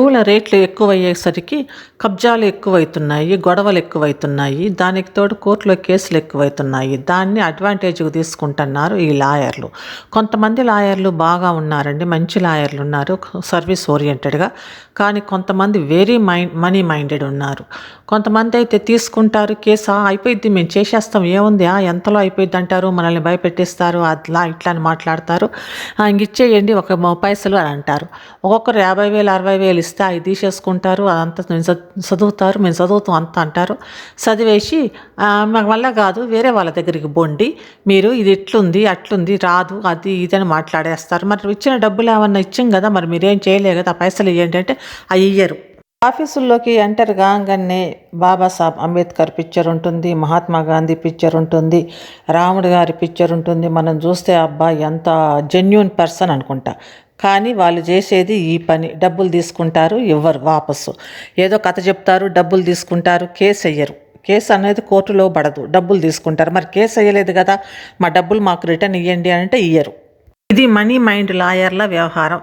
పూల రేట్లు ఎక్కువ అయ్యేసరికి కబ్జాలు ఎక్కువైతున్నాయి గొడవలు ఎక్కువైతున్నాయి దానికి తోడు కోర్టులో కేసులు ఎక్కువైతున్నాయి. దాన్ని అడ్వాంటేజ్కి తీసుకుంటున్నారు ఈ లాయర్లు. కొంతమంది లాయర్లు బాగా ఉన్నారండి మంచి లాయర్లు ఉన్నారు సర్వీస్ ఓరియంటెడ్గా. కానీ కొంతమంది వెరీ మైండ్ మనీ మైండెడ్ ఉన్నారు. కొంతమంది అయితే తీసుకుంటారు కేసు అయిపోయింది మేము చేసేస్తాం ఏముంది ఆ, ఎంతలో అయిపోయింది అంటారు మనల్ని భయపెట్టిస్తారు అట్లా ఇట్లా అని మాట్లాడతారు. ఇంక ఇచ్చేయండి ఒక పైసలు అని అంటారు. ఒక్కొక్కరు యాభై వేలు అరవై వేలు ఇస్తే అవి తీసేసుకుంటారు అదంతా మేము చదువుతారు మేము చదువుతాం అంత అంటారు. చదివేసి మాకు వల్ల కాదు వేరే వాళ్ళ దగ్గరికి బొండి మీరు ఇది ఇట్లుంది అట్లుంది రాదు అది ఇది అని మాట్లాడేస్తారు. మరి ఇచ్చిన డబ్బులు ఏమన్నా ఇచ్చాం కదా మరి మీరేం చేయలేదు కదా పైసలు ఇవ్వండి అంటే అవి ఇయ్యరు. ఆఫీసుల్లోకి ఎంటర్ కాగానే బాబాసాహెబ్ అంబేద్కర్ పిక్చర్ ఉంటుంది మహాత్మా గాంధీ పిక్చర్ ఉంటుంది రాముడు గారి పిక్చర్ ఉంటుంది. మనం చూస్తే అబ్బాయి ఎంత జెన్యున్ పర్సన్ అనుకుంటా. కానీ వాళ్ళు చేసేది ఈ పని. డబ్బులు తీసుకుంటారు ఇవ్వరు వాపసు. ఏదో కథ చెప్తారు డబ్బులు తీసుకుంటారు కేసు అయ్యరు కేసు అనేది కోర్టులో పడదు డబ్బులు తీసుకుంటారు. మరి కేసు అయ్యలేదు కదా మా డబ్బులు మాకు రిటర్న్ ఇవ్వండి అంటే ఇయ్యరు. ఇది మనీ మైండ్ లాయర్ల వ్యవహారం.